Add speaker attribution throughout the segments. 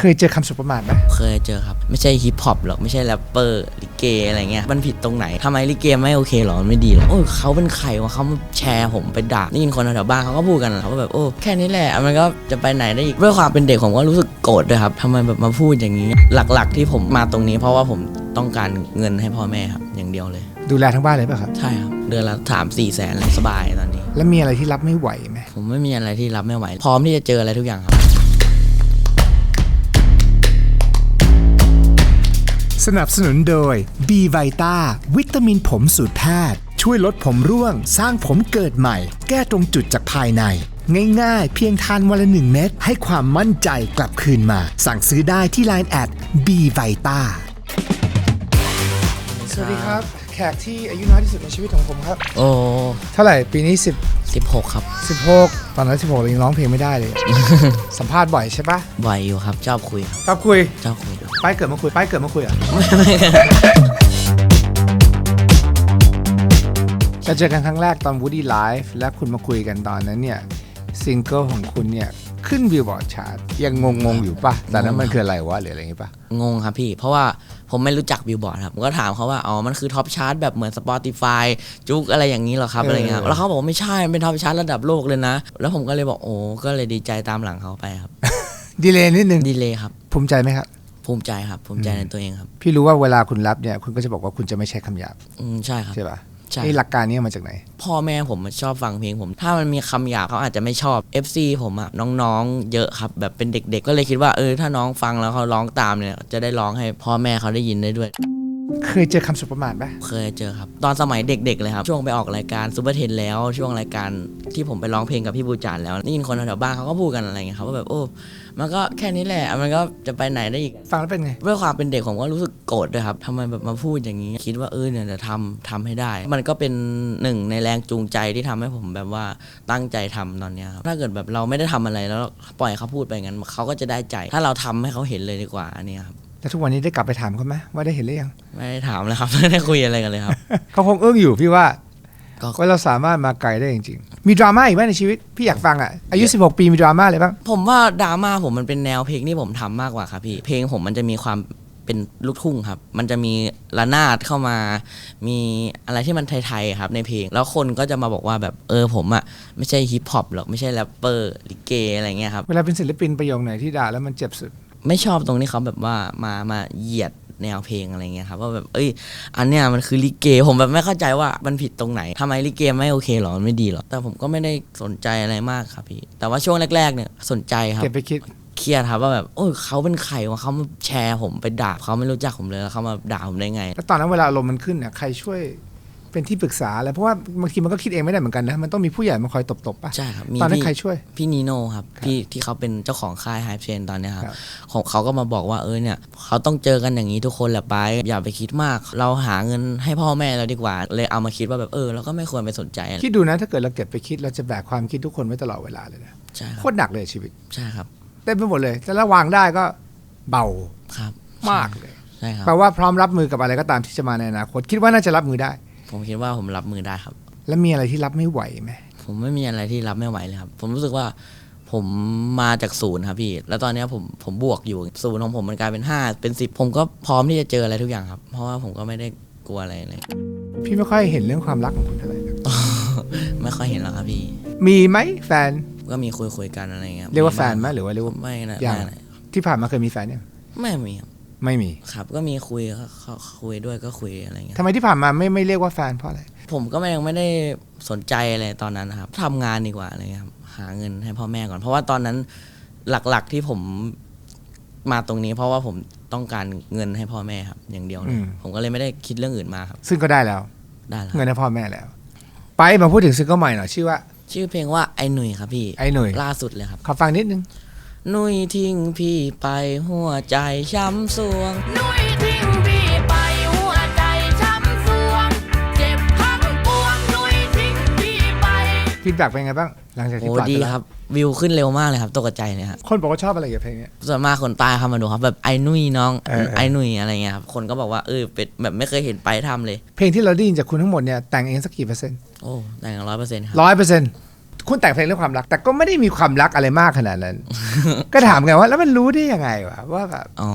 Speaker 1: เคยเจอคำสุประมาทไหม
Speaker 2: เคยเจอครับ ไม่ใช่ฮิปฮอปหรอก ไม่ใช่แรปเปอร์ลิเกอะไรเงี้ย มันผิดตรงไหนทำไมลิเกไม่โอเคหรอมันไม่ดีหรอโอ้ยเขาเป็นใครวะเขามาแชร์ผมไปด่าได้ยินคนแถวๆบ้านเขาก็พูดกันนะครับว่าแบบโอ้แค่นี้แหละมันก็จะไปไหนได้อีกด้วยความเป็นเด็กผมก็รู้สึกโกรธด้วยครับทำไมแบบมาพูดอย่างนี้ หลักๆ ที่ผมมาตรงนี้ เพราะว่าผมต้องการเงินให้พ่อแม่ครับอย่างเดียวเลย
Speaker 1: ดูแลทั้งบ้านเลยป่ะครับ
Speaker 2: ใช่ครับเดือนละสามสี่แสนสบายตอนนี้
Speaker 1: แล้วมีอะไรที่รับไม่ไหวไหม
Speaker 2: ผมไม่มีอะไรที่รับไม่ไหว พร้อมที่จะเจออะไรทุกอย่างครับ
Speaker 1: สนับสนุนโดย B v i t a วิตามินผมสูตรแพทย์ ช่วยลดผมร่วง สร้างผมเกิดใหม่ แก้ตรงจุดจากภายใน ง่ายๆ เพียงทานวันละหนึ่งเม็ดให้ความมั่นใจกลับคืนมา สั่งซื้อได้ที่ Line แอด B v i t a สวัสดีครับ ขกที่อายุน้อยที่สุดในชีวิตของผมครับ
Speaker 2: โอ้
Speaker 1: เท่าไหร่ปีนี้ 10
Speaker 2: สิบหกครับ
Speaker 1: 16 ตอนนั้น 16เรายังร้องเพลงไม่ได้เลย สัมภาษณ์บ่อยใช่ปะ
Speaker 2: บ่อยอยู่ครับชอบคุยครับ
Speaker 1: ชอบคุย
Speaker 2: ชอบคุยครับ
Speaker 1: ป้ายเกิดมาคุย ป้ายเกิดมาคุยอะเราเจอกันครั้งแรกตอน Woody Live และคุณมาคุยกันตอนนั้นเนี่ยซิงเกิลของคุณเนี่ยขึ้นบิลบอร์ดชาร์ตยังงงๆอยู่ปะตอนนั้นมันคืออะไรวะหรืออะไรอย่างงี้ปะ
Speaker 2: งงครับพี่ เพราะว่า ผมไม่รู้จักบิลบอร์ดครับผมก็ถามเขาว่าอ๋อมันคือท็อปชาร์ตแบบเหมือน Spotify จุกอะไรอย่างนี้เหรอครับอะไรเงี้ยครับแล้วเขาบอกว่าไม่ใช่มันเป็นท็อปชาร์ตระดับโลกเลยนะ แล้วผมก็เลยบอกโอ้ก็เลยดีใจตามหลังเขาไปครับ
Speaker 1: ดีเลยนิดนึง
Speaker 2: ดีเลยครับ
Speaker 1: ภูมิใจไหมครับ
Speaker 2: ภูมิใจครับ ภูมิใจในตัวเองครับ
Speaker 1: พี่รู้ว่าเวลาคุณรับเนี่ย คุณก็จะบอกว่าคุณจะไม่ใช้คำหยาบ
Speaker 2: อืมใช่ครับ
Speaker 1: ใช่ปะ
Speaker 2: ใช่
Speaker 1: นี่หลักการนี้มาจากไหน
Speaker 2: พ่อแม่ผมมันชอบฟังเพลงผม ถ้ามันมีคำหยาบเขาอาจจะไม่ชอบ FC ผมอะน้องๆ เยอะครับ แบบเป็นเด็ก ๆ ก็เลยคิดว่าเออถ้าน้องฟังแล้วเขาร้องตามเนี่ย จะได้ร้องให้พ่อแม่เขาได้ยินได้ด้วย
Speaker 1: เคยเจอคำสุประมาทไหม
Speaker 2: เคยเจอครับ ตอนสมัยเด็กๆเลยครับ ช่วงไปออกรายการซูเปอร์เทนแล้ว ช่วงรายการที่ผมไปร้องเพลงกับพี่บูจานแล้วได้ยินคนแถวๆบ้านเขาก็พูดกันอะไรเงี้ยครับว่าแบบโอ้ มันก็แค่นี้แหละ มันก็จะไปไหนได้อีก
Speaker 1: ฟังแล้วเป็นไง
Speaker 2: ด้วยความเป็นเด็กผมก็รู้สึกโกรธด้วยครับทำไมแบบมาพูดอย่างนี้ คิดว่าเออเนี่ยจะทำทำให้ได้ มันก็เป็นหนึ่งในแรงจูงใจที่ทำให้ผมแบบว่าตั้งใจทำตอนเนี้ยครับ ถ้าเกิดแบบเราไม่ได้ทำอะไรแล้วปล่อยเขาพูดไปงั้นเขาก็จะได้ใจ ถ้าเราทำให้เขาเห็นเลยดีกว่าอันเนี้ยครับ
Speaker 1: แล้วทุกวันนี้ได้กลับไปถามเขาไหมว่าได้เห็นหรือยัง
Speaker 2: ไม่ได้ถามเลยครับ ไม่ได้คุยอะไรกันเลยครับ
Speaker 1: เขาคงอึ้งอยู่พี่ว่า
Speaker 2: ก็
Speaker 1: ว่าเราสามารถมาไกลได้จริงๆ มีดราม่าอีกไหมในชีวิต พี่อยากฟังอะ อายุ 16 ปีมีดราม่าอะไรบ้าง
Speaker 2: ผมว่าดราม่าผมมันเป็นแนวเพลงที่ผมทำมากกว่าครับพี่ เพลงผมมันจะมีความเป็นลูกทุ่งครับ มันจะมีระนาดเข้ามา มีอะไรที่มันไทยๆครับในเพลง แล้วคนก็จะมาบอกว่าแบบเออผมอะไม่ใช่ฮิปฮอปหรอกไม่ใช่แรปเปอร์ลิเกอะไรเงี้ยครับ
Speaker 1: เวลาเป็นศิลปินประโยคไหนที่ด่าแล้วมันเจ็บสุด
Speaker 2: ไม่ชอบตรงที่เขาแบบว่ามามาเหยียดแนวเพลงอะไรเงี้ยครับว่าแบบเอ้ย อันเนี้ยมันคือลิเกผมแบบไม่เข้าใจว่ามันผิดตรงไหนทำไมลิเกไม่โอเคหรอมันไม่ดีหรอแต่ผมก็ไม่ได้สนใจอะไรมากครับพี่แต่ว่าช่วงแรก ๆ เนี่ยสนใจครับ
Speaker 1: เก็บไปคิด
Speaker 2: เครียดครับว่าแบบโอ้ยเขาเป็นใครวะเขามาแชร์ผมไปด่าเขาไม่รู้จักผมเลยแล้วเขามาด่าผมได้ไง
Speaker 1: แล้วตอนนั้นเวลาอารมณ์มันขึ้นเนี่ยใครช่วย เป็นที่ปรึกษาอะไรเพราะว่าบางทีมันก็คิดเองไม่ได้เหมือนกันนะ มันต้องมีผู้ใหญ่มาคอยตบๆป่ะ
Speaker 2: ใช่ครับมี
Speaker 1: ตอนนั้น
Speaker 2: พี่
Speaker 1: ใครช่วย
Speaker 2: พี่นีโน่ครับพี่ที่เขาเป็นเจ้าของค่ายไฮเชนตอนเนี้ยครับ
Speaker 1: ครับ
Speaker 2: ของเขาก็มาบอกว่าเออเนี่ยเขาต้องเจอกันอย่างนี้ทุกคนแหละไปอย่าไปคิดมาก เราหาเงินให้พ่อแม่เราดีกว่า เลยเอามาคิดว่าแบบเออเราก็ไม่ควรไปสนใจอะไร
Speaker 1: คิดดูนะถ้าเกิดเราเก็บไปคิดเราจะแบกความคิดทุกคนไว้ตลอดเวลาเลยนะ
Speaker 2: ใช่ค
Speaker 1: โครับตรหนักเลยชีวิต
Speaker 2: ใช่ครับ
Speaker 1: เต็มไปหมดเลยแต่ระวางได้ก็เบา
Speaker 2: ครับ
Speaker 1: มากเลย
Speaker 2: ใช่ครับ
Speaker 1: แปลว่าพร้อมรับมือกับอะไรก็ตามที่จะมาในอนาคตคิดว่าน่าจะรับมือได้
Speaker 2: ผมคิดว่าผมรับมือได้ครับ
Speaker 1: แล้วมีอะไรที่รับไม่ไหวไหม
Speaker 2: ผมไม่มีอะไรที่รับไม่ไหวเลยครับ ผมรู้สึกว่าผมมาจากศูนย์ครับพี่ แล้วตอนเนี้ยผมผมบวกอยู่ศูนย์ของผมมันกลายเป็นห้าเป็นสิบผมก็พร้อมที่จะเจออะไรทุกอย่างครับ เพราะว่าผมก็ไม่ได้กลัวอะไรเลย
Speaker 1: พี่ไม่ค่อยเห็นเรื่องความรักของคุณเท่าไหร่นะ
Speaker 2: ไม่ค่อยเห็นแล้วครับพี่
Speaker 1: มีไหมแฟน
Speaker 2: ก็มีคุยคุยๆกันอะไรเงี้ย
Speaker 1: เรียกว่า
Speaker 2: มี
Speaker 1: แฟ
Speaker 2: บ้ง
Speaker 1: นไหมหรือว่าเรียกว่า
Speaker 2: ไม่นะ
Speaker 1: ยัง
Speaker 2: ไม่นะ
Speaker 1: ที่ผ่านมาเคยมีแฟนยัง
Speaker 2: ไม่มีครับ
Speaker 1: ไม่มี
Speaker 2: ครับ ก็มีคุยก็เขาคุยด้วยก็คุยอะไรเงี้ย
Speaker 1: ทำไมที่ผ่านมาไม่ไม่เรียกว่าแฟนเพราะอะไร
Speaker 2: ผมก็ไม่ยังไม่ได้สนใจอะไรตอนนั้นนะครับทำงานดีกว่าอะไรเงี้ยครับหาเงินให้พ่อแม่ก่อน เพราะว่าตอนนั้นหลักๆที่ผมมาตรงนี้ เพราะว่าผมต้องการเงินให้พ่อแม่ครับ อย่างเดียวเลยผมก็เลยไม่ได้คิดเรื่องอื่นมาครับ
Speaker 1: ซึ่งก็ได้แล้ว
Speaker 2: ได้แล้ว
Speaker 1: เงินให้พ่อแม่แล้ว ไปมาพูดถึงซิงเกิลใหม่หน่อยชื่อว่า
Speaker 2: ชื่อเพลงว่าไอ้หนุ่ยครับพี่
Speaker 1: ไอ้หนุ่ย
Speaker 2: ล่าสุดเลยครับ
Speaker 1: ขอฟังนิดนึง
Speaker 2: ห นุ่ยทิ้งพี่ไปหัวใจช้ำสวง
Speaker 3: นุ้ยทิ้งพี่ไปหัวใจช้ำสวง เจ็บทั้งปวงนุ้ยทิ้งพี่ไป
Speaker 1: ฟีดแบ็กเป็นไงบ้าง หลังจากที่
Speaker 2: โอ้
Speaker 1: ปล่อย
Speaker 2: ดี
Speaker 1: ไปแล้ว
Speaker 2: ครับวิวขึ้นเร็วมากเลยครับตกใจเลยครับ
Speaker 1: คนบอกว่าชอบอะไรกับเพลงเนี้ย
Speaker 2: ส่วนมากคนใต้เข้ามาดูครับแบบไอ้หนุ่ยน้อง
Speaker 1: เออเออ
Speaker 2: ไอ้หนุ่ยอะไรเงี้ยครับคนก็บอกว่าเออเป็นแบบไม่เคยเห็นไปทำเลย
Speaker 1: เพลงที่เราได้ยินจากคุณทั้งหมดเนี่ยแต่งเองสักกี่เปอร์เซ็นต์
Speaker 2: โอ้แต่งร้อยเปอร์เซ็นต์ครับ
Speaker 1: ร้อยเปอร์เซ็นต์ คุณแต่งเพลงเรื่องความรัก แต่ก็ไม่ได้มีความรักอะไรมากขนาดนั้น ก็ถามไงว่า แล้วมันรู้ได้ยังไงวะว่าแบบ
Speaker 2: อ๋อ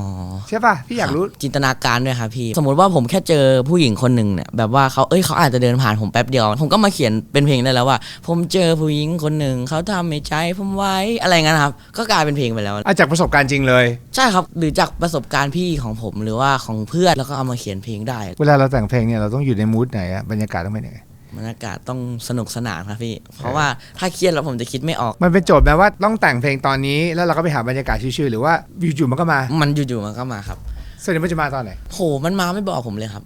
Speaker 1: ใช่ป่ะพี่อยากรู้
Speaker 2: จินตนาการด้วยครับพี่ สมมติว่าผมแค่เจอผู้หญิงคนหนึ่งเนี่ยแบบว่าเขาเอ้ยเขาอาจจะเดินผ่านผมแป๊บเดียว ผมก็มาเขียนเป็นเพลงได้แล้วว่า ผมเจอผู้หญิงคนหนึ่งเขาทำให้ใจผมไว้อะไรเงี้ยนะครับ ก็กลายเป็นเพลงไปแล้ว
Speaker 1: เอาจากประสบการณ์จริงเลย
Speaker 2: ใช่ครับหรือจากประสบการณ์พี่ของผมหรือว่าของเพื่อนแล้วก็เอามาเขียนเพลงได้
Speaker 1: เวลาเราแต่งเพลงเนี่ยเราต้องอยู่ในมูดไหนอะบรรยากาศต้องเป็นยังไง
Speaker 2: บรรยากาศต้องสนุกสนานครับพี่ เพราะว่าถ้าเครียดแล้วผมจะคิดไม่ออก
Speaker 1: มันเป็นโจทย์ไหมว่าต้องแต่งเพลงตอนนี้ แล้วเราก็ไปหาบรรยากาศชิวๆหรือว่าอยู่ๆมันก็มา
Speaker 2: มันอยู่ๆมันก็มาครับ
Speaker 1: ส่วนใหญ่มันจะมาตอนไหน
Speaker 2: โหมันมาไม่บอกผมเลยครับ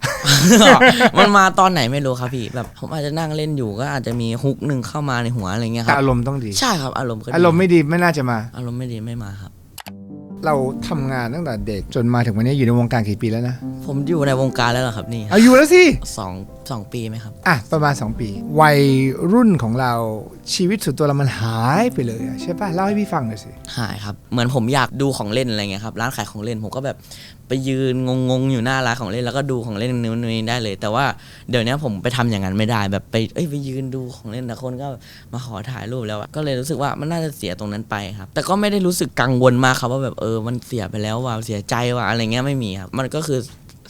Speaker 2: มันมาตอนไหนไม่รู้ครับพี่แบบผมอาจจะนั่งเล่นอยู่ก็อาจจะมีฮุกหนึ่งเข้ามาในหัวอะไรเงี้ยค
Speaker 1: แต่
Speaker 2: รับ
Speaker 1: อารมณ์ต้องดี
Speaker 2: ใช่ครับอารมณ์ก็ดี
Speaker 1: อารมณ์ไม่ดีไม่น่าจะมา
Speaker 2: อารมณ์ไม่ดีไม่มาครับ
Speaker 1: เราทำงานตั้งแต่เด็กจนมาถึงวันนี้อยู่ในวงการกี่ปีแล้วนะ
Speaker 2: ผมอยู่ในวงการแล้วเหรอครับนี่
Speaker 1: อายุแล้วสิ
Speaker 2: สองสองปีไหมครับ
Speaker 1: อะ ประมาณ 2 ปี วัยรุ่นของเรา ชีวิตส่วนตัวเรามันหายไปเลยอะใช่ป่ะเล่าให้พี่ฟังหน่อยสิ
Speaker 2: หายครับ เหมือนผมอยากดูของเล่นอะไรเงี้ยครับ ร้านขายของเล่นผมก็แบบไปยืนงงๆอยู่หน้าร้านของเล่นแล้วก็ดูของเล่นนู้นนี้ได้เลย แต่ว่าเดี๋ยวนี้ผมไปทำอย่างนั้นไม่ได้แบบไปเอ้ยไปยืนดูของเล่นแต่คนก็มาขอถ่ายรูปแล้วอะก็เลยรู้สึกว่ามันน่าจะเสียตรงนั้นไปครับ แต่ก็ไม่ได้รู้สึกกังวลมากครับว่าแบบเออมันเสียไปแล้วว่ะเสียใจว่ะอะไรเงี้ยไม่มีครับมันก็คือ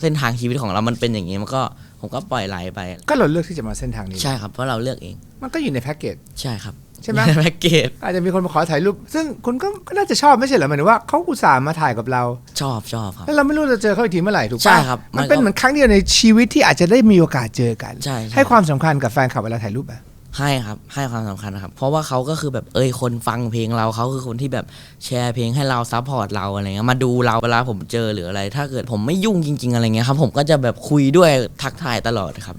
Speaker 2: เส้นทางชีวิตของเรามันเป็นอย่างนี้มันก็ ผมก็ปล่อยไหลไป
Speaker 1: ก็เราเลือกที่จะมาเส้นทางนี้
Speaker 2: ใช่ครับเพราะเราเลือกเอง
Speaker 1: มันก็อยู่ในแพ็กเกจ
Speaker 2: ใช่ครับ
Speaker 1: ใช่ไหม
Speaker 2: แพ็กเกจ
Speaker 1: อาจจะมีคนมาขอถ่ายรูป ซึ่งคุณก็ก็น่าจะชอบไม่ใช่เหรอหมายถึงว่าเขาอุตส่าห์มาถ่ายกับเรา
Speaker 2: ชอบชอบครับ
Speaker 1: แล้วเราไม่รู้จะเจอเขาอีกทีเมื่อไหร่ถูก
Speaker 2: ใช่
Speaker 1: ปะ
Speaker 2: ครับ
Speaker 1: มัน
Speaker 2: มันก็
Speaker 1: เป็นเหมือนครั้งเดียวในชีวิตที่อาจจะได้มีโอกาสเจอกัน
Speaker 2: ใช่ใช่
Speaker 1: ให้ความสำคัญกับแฟนคลับเวลาถ่ายรูปอะ
Speaker 2: ให้ครับให้ความสำคัญนะครับเพราะว่าเขาก็คือแบบเอ้ยคนฟังเพลงเราเขาคือคนที่แบบแชร์เพลงให้เราซัพพอร์ตเราอะไรเงี้ยมาดูเราเวลาผมเจอหรืออะไร ถ้าเกิดผมไม่ยุ่งจริง ๆ อะไรเงี้ยครับผมก็จะแบบคุยด้วยทักทายตลอดครับ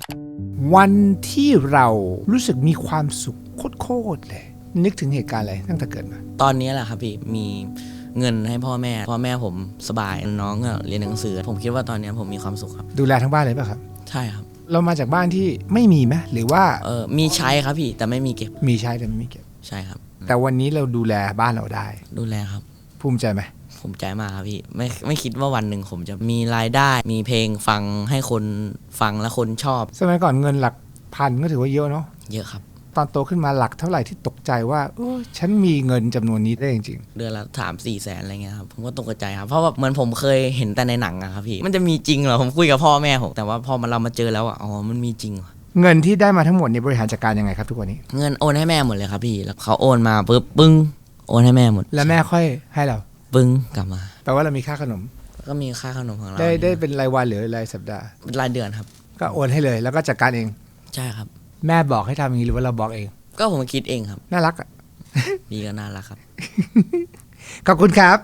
Speaker 1: วันที่เรารู้สึกมีความสุขโคตรๆเลย นึกถึงเหตุการณ์อะไรตั้งแต่เกิดมา
Speaker 2: ตอนนี้แหละครับพี่มีเงินให้พ่อแม่ พ่อแม่ผมสบายน้องก็เรียนหนังสือ ผมคิดว่าตอนนี้ผมมีความสุขครับ
Speaker 1: ดูแลทั้งบ้านเลยป่ะครับ
Speaker 2: ใช่ครับ
Speaker 1: เรามาจากบ้านที่ไม่มีไหมหรือว่า
Speaker 2: เออมีใช้ครับพี่แต่ไม่มีเก็บ
Speaker 1: มีใช้แต่ไม่มีเก็บ
Speaker 2: ใช่ครับ
Speaker 1: แต่วันนี้เราดูแลบ้านเราได้
Speaker 2: ดูแลครับ
Speaker 1: ภูมิใจไหม
Speaker 2: ผมใจมากครับพี่ไม่ไม่คิดว่าวันหนึ่งผมจะมีรายได้ มีเพลงฟังให้คนฟังและคนชอบ
Speaker 1: สมัยก่อนเงินหลักพันก็ถือว่าเยอะเนาะ
Speaker 2: เยอะครับ
Speaker 1: ตอนโตขึ้นมาหลักเท่าไหร่ที่ตกใจว่าเออฉันมีเงินจำนวนนี้ได้จริง
Speaker 2: เดือนละสามสี่แสนอะไรเงี้ยครับผมก็ตกใจครับเพราะว่าเหมือนผมเคยเห็นแต่ในหนังอะครับพี่มันจะมีจริงเหรอผมคุยกับพ่อแม่ผมแต่ว่าพอมาเรามาเจอแล้วอะอ๋อมันมีจริงว่ะ
Speaker 1: ๆเงินที่ได้มาทั้งหมดเนี่ยบริหารจัดการยังไงครับทุกวันนี้
Speaker 2: เงินโอนให้แม่หมดเลยครับพี่แล้วเขาโอนมาปุ๊บปึ้งโอนให้แม่หมด
Speaker 1: แล้วแม่ค่อยให้เรา
Speaker 2: ปึ้งกลับมา
Speaker 1: แปลว่าเรามีค่าขนม
Speaker 2: แล้วก็มีค่าขนมของเรา
Speaker 1: ได้ได้เป็นรายวันหรือรายสัปดาห์
Speaker 2: เป็นรายเดือนครับ
Speaker 1: ก็โอนให้เลยแล้วก็จัดการเอง
Speaker 2: ใช่ครับ
Speaker 1: แม่บอกให้ทำอย่างนี้หรือว่าเราบอกเอง
Speaker 2: ก็ผมคิดเองครับ
Speaker 1: น่ารักอะ
Speaker 2: พี่ก็น่ารักครับ
Speaker 1: ขอบคุณครับ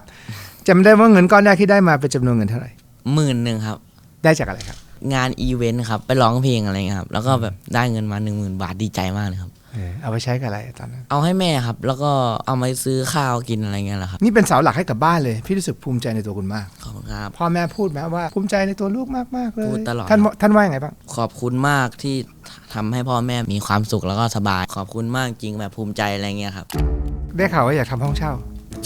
Speaker 1: จำได้ว่าเงินก้อนแรกที่ได้มาเป็นจำนวนเงินเท่าไหร่
Speaker 2: หมื่นหนึ่งครับ
Speaker 1: ได้จากอะไรครับ
Speaker 2: งานอีเวนต์ครับ ไปร้องเพลงอะไรเงี้ยครับ แล้วก็แบบได้เงินมาหนึ่งหมื่นบาทดีใจมากเลยครับ
Speaker 1: เออเอาไปใช้กับอะไรตอนนั้น
Speaker 2: เอาให้แม่ครับ แล้วก็เอามาซื้อข้าวกินอะไรเงี้ยแหละครับ
Speaker 1: นี่เป็นเสาหลักให้กับบ้านเลย พี่รู้สึกภูมิใจในตัวคุณมาก
Speaker 2: ขอบคุณครับ
Speaker 1: พ่อแม่พูดไหมว่าภูมิใจในตัวลูกมากมากๆเลย
Speaker 2: พูดตลอด
Speaker 1: ท่านท่านว่ายังไงบ้าง
Speaker 2: ขอบคุณมากที่ทำให้พ่อแม่มีความสุขแล้วก็สบาย ขอบคุณมากจริงแบบภูมิใจอะไรเงี้ยครับ
Speaker 1: ได้ข่าวว่าอยากทำห้องเช่า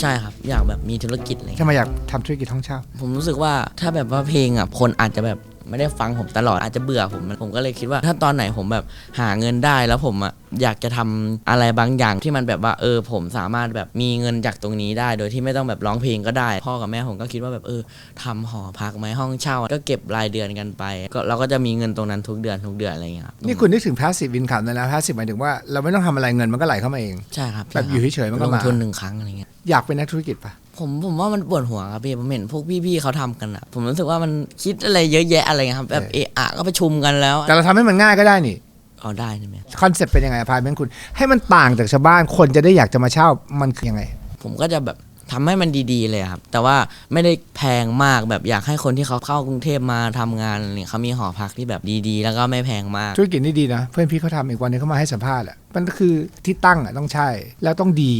Speaker 2: ใช่ครับอยากแบบมีธุรกิจอะไร
Speaker 1: ทำ
Speaker 2: เงี้ย
Speaker 1: ไมอยากทำธุรกิจห้องเช่า
Speaker 2: ผมรู้สึกว่าถ้าแบบว่าเพลงอะคนอาจจะแบบ ไม่ได้ฟังผมตลอดอาจจะเบื่อผมผมก็เลยคิดว่า ถ้าตอนไหนผมแบบหาเงินได้แล้วผมอะอยากจะทำอะไรบางอย่างที่มันแบบว่าเออ ผมสามารถแบบมีเงินจากตรงนี้ได้ โดยที่ไม่ต้องแบบร้องเพลงก็ได้ พ่อกับแม่ผมก็คิดว่าแบบเออทำหอพักไหมห้องเช่า ก็เก็บรายเดือนกันไป ก็เราก็จะมีเงินตรงนั้นทุกเดือนทุกเดือนอะไรอย่างเงี้ยครับ
Speaker 1: นี่คุณนึกถึง passive income นะนะ passive หมายถึงว่าเราไม่ต้องทำอะไรเงินมันก็ไหลเข้ามาเอง
Speaker 2: ใช่ครับ
Speaker 1: แบบอยู่เฉยๆมันก็
Speaker 2: ลง
Speaker 1: มา
Speaker 2: ทุนหนึ่งครั้งอะไรเงี้ย
Speaker 1: อยากเป็นนักธุรกิจปะ
Speaker 2: ผมผมว่ามันปวดหัวครับพี่ผมเห็นพวกพี่ๆเขาทำกันอะผมรู้สึกว่ามันคิดอะไรเยอะแยะอะไรเงี้ยครับแบบเอะอะก็ประชุมกันแล้ว
Speaker 1: แต่เราทำให้มันง่ายก็ได้นี่
Speaker 2: เอาได้ใช่ไหม
Speaker 1: คอนเซ็ปต์เป็นยังไงพายเป็นคุณ ให้มันต่างจากชาวบ้านคนจะได้อยากจะมาเช่ามันคือยังไง
Speaker 2: ผมก็จะแบบทำให้มันดีๆเลยครับ แต่ว่าไม่ได้แพงมากแบบอยากให้คนที่เขาเข้ากรุงเทพมาทำงานเนี่ยเขามีหอพักที่แบบดีๆ แล้วก็ไม่แพงมาก
Speaker 1: ธุรกิจนี่ดีนะ เพื่อนพี่เขาทำอีกวันหนึงเขามาให้สัมภาษณ์อะมันก็คือที่ตั้งอะต้องใช่แล้วต้องดี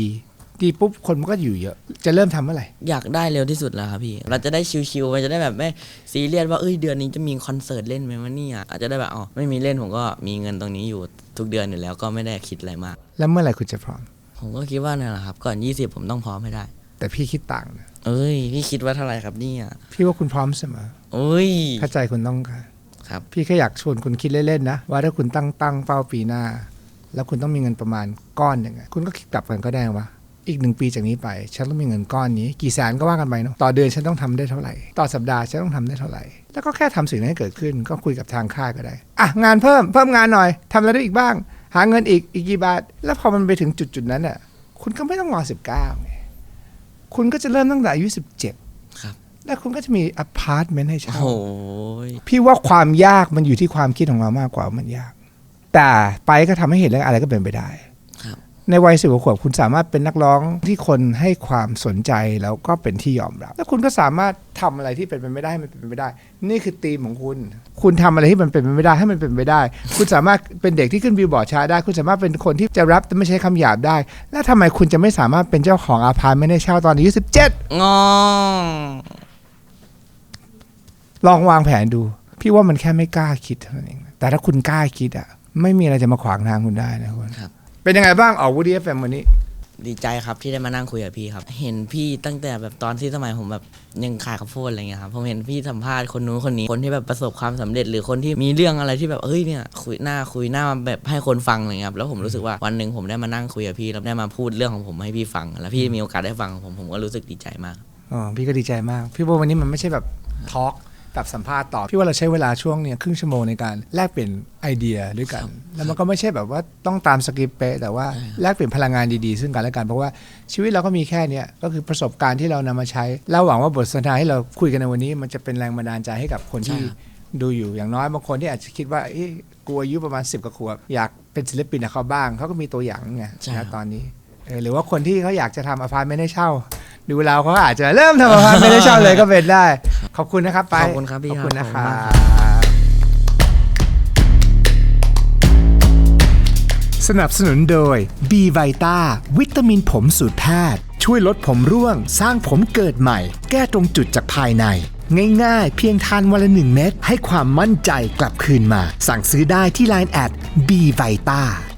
Speaker 1: ดีปุ๊บคนมันก็อยู่เยอะ จะเริ่มทำเมื่อไหร่
Speaker 2: อยากได้เร็วที่สุดแล้วครับพี่ เราจะได้ชิวๆมันจะได้แบบไม่ซีเรียสว่าเอ้ยเดือนนี้จะมีคอนเสิร์ตเล่นไหมวะเนี่ยอาจจะได้แบบอ๋อไม่มีเล่นผมก็มีเงินตรงนี้อยู่ทุกเดือนอยู่แล้วก็ไม่ได้คิดอะไรมาก
Speaker 1: แล้วเมื่อไหร่คุณจะพร้อม
Speaker 2: ผมก็คิดว่านั่นแหละครับ ก่อน 20 ผมต้องพร้อมให้ได้
Speaker 1: แต่พี่คิดต่างนะ
Speaker 2: เอ้ยพี่คิดว่าเท่าไหร่ครับเนี่ย
Speaker 1: พี่ว่าคุณพร้อมเสมอ
Speaker 2: เอ้ย
Speaker 1: ถ้าใจคุณต้องการ
Speaker 2: ครับ
Speaker 1: พี่แค่อยากชวนคุณคิดเล่นๆนะ ว่าถ้าคุณตั้งตั้งเป้าปีหน้า แล้วคุณต้องมีเงินประมาณก้อนหนึ่งอะคุณก็คิดกลับกันก็ได้ว่า อีกหนึ่งปีจากนี้ไป ฉันต้องมีเงินก้อนนี้ กี่แสนก็ว่ากันไปเนาะต่อเดือนฉันต้องทำได้เท่าไหร่ ต่อสัปดาห์ฉันต้องทำได้เท่าไหร่ แล้วก็แค่ทำสิ่งนั้นให้เกิดขึ้น ก็คุยกับทางค่ายก็ได้อะงานเพิ่มเพิ่มงานหน่อยทำอะไรได้อีกบ้าง หาเงินอีกอีกกี่บาท แล้วพอมันไปถึงจุดจุดๆนั้นอะคุณก็ไม่ต้องรอสิบเก้าไงคุณก็จะเริ่มตั้งแต่อายุสิบเจ็ด
Speaker 2: ครับ
Speaker 1: แล้วคุณก็จะมีอพาร์ตเมนต์ให้
Speaker 2: โอ้
Speaker 1: เช่า
Speaker 2: โห
Speaker 1: พี่ว่าความยากมันอยู่ที่ความคิดของเรามากกว่าว่ามันยาก แต่ไปก็ทำให้เห็นแล้วอะไรก็เป็นไปได้
Speaker 2: ครับ
Speaker 1: ในวัยสิบกว่าขวบคุณสามารถเป็นนักร้องที่คนให้ความสนใจแล้วก็เป็นที่ยอมรับ แล้วคุณก็สามารถทำอะไรที่เป็นไปไม่ได้ให้มันเป็นไปไม่ได้ นี่คือธีมของคุณ คุณทำอะไรที่มันเป็นไปไม่ได้ให้มันเป็นไปไม่ได้ คุณสามารถเป็นเด็กที่ขึ้นบิลบอร์ดชาร์ตได้ คุณสามารถเป็นคนที่จะรับแต่ไม่ใช้คำหยาบได้ แล้วทำไมคุณจะไม่สามารถเป็นเจ้าของอาพาร์ตไม่ได้เช่าตอนอายุสิบเจ็ด
Speaker 2: งอ
Speaker 1: ลองวางแผนดู พี่ว่ามันแค่ไม่กล้าคิดเท่านั้นเองนะแต่ถ้าคุณกล้าคิดอะ ไม่มีอะไรจะมาขวางทางคุณได้นะคุณ
Speaker 2: ครับ
Speaker 1: เป็นยังไงบ้างออกวูดี้เอฟเอ็มวันนี้
Speaker 2: ดีใจครับที่ได้มานั่งคุยกับพี่ครับ เห็นพี่ตั้งแต่แบบตอนที่สมัยผมแบบยังขายข้าวโพดอะไรเงี้ยครับผมเห็นพี่สัมภาษณ์คนนู้นคนนี้คนที่แบบประสบความสำเร็จ หรือคนที่มีเรื่องอะไรที่แบบเอ้ยเนี่ยคุยหน้าคุยหน้าแบบให้คนฟังอะไรเงี้ยครับแล้วผมรู้สึกว่าวันหนึ่งผมได้มานั่งคุยกับพี่แล้วได้มาพูดเรื่องของผมให้พี่ฟัง แล้วพี่มีโอกาสได้ฟังผมผมก็รู้สึกดีใจมาก
Speaker 1: อ๋อพี่ก็ดีใจมาก พี่ว่าวันนี้มันไม่ใช่แบบทอล์ก แบบสัมภาษณ์ต่อพี่ว่าเราใช้เวลาช่วงเนี่ยครึ่งชั่วโมงในการแลกเปลี่ยนไอเดียด้วยกัน แล้วมันก็ไม่ใช่แบบว่าต้องตามสคริปต์เป๊ะแต่ว่าแลกเปลี่ยนพลังงานดีๆ ซึ่งกันและกัน เพราะว่าชีวิตเราก็มีแค่เนี้ยก็คือประสบการณ์ที่เรานำมาใช้แล้วหวังว่าบทสนทนาที่เราคุยกันในวันนี้ มันจะเป็นแรงบันดาลใจให้กับคนที่
Speaker 2: ใช่ครับ
Speaker 1: ดูอยู่อย่างน้อยบางคนที่อาจจะคิดว่าเอ๊ะกูอายุประมาณ 10กว่าขวบอยากเป็นศิลปินกับเขาบ้างเขาก็มีตัวอย่างไง
Speaker 2: ใช่ครั
Speaker 1: นะ
Speaker 2: บ
Speaker 1: ตอนนี้เออหรือว่าคนที่เขาอยากจะทำอพาร์ตเมนต์ให้เช่า ดูเราเขาอาจจะเริ่มทำอพาร์ตเมนต์ให้เช่าเลยก็เป็นได้ ขอบคุณนะครับไป
Speaker 2: ขอบคุณครับพี่
Speaker 1: ขอบคุณนะค
Speaker 2: ครั
Speaker 1: รั
Speaker 2: บบขอบคุณมากครับ
Speaker 1: สนับสนุนโดย b v i t a วิตามินผมสูตรแพทย์ ช่วยลดผมร่วง สร้างผมเกิดใหม่ แก้ตรงจุดจากภายใน ง่ายๆ เพียงทานวันละหนึ่งเม็ดให้ความมั่นใจกลับคืนมา สั่งซื้อได้ที่ Line แอด b v i t a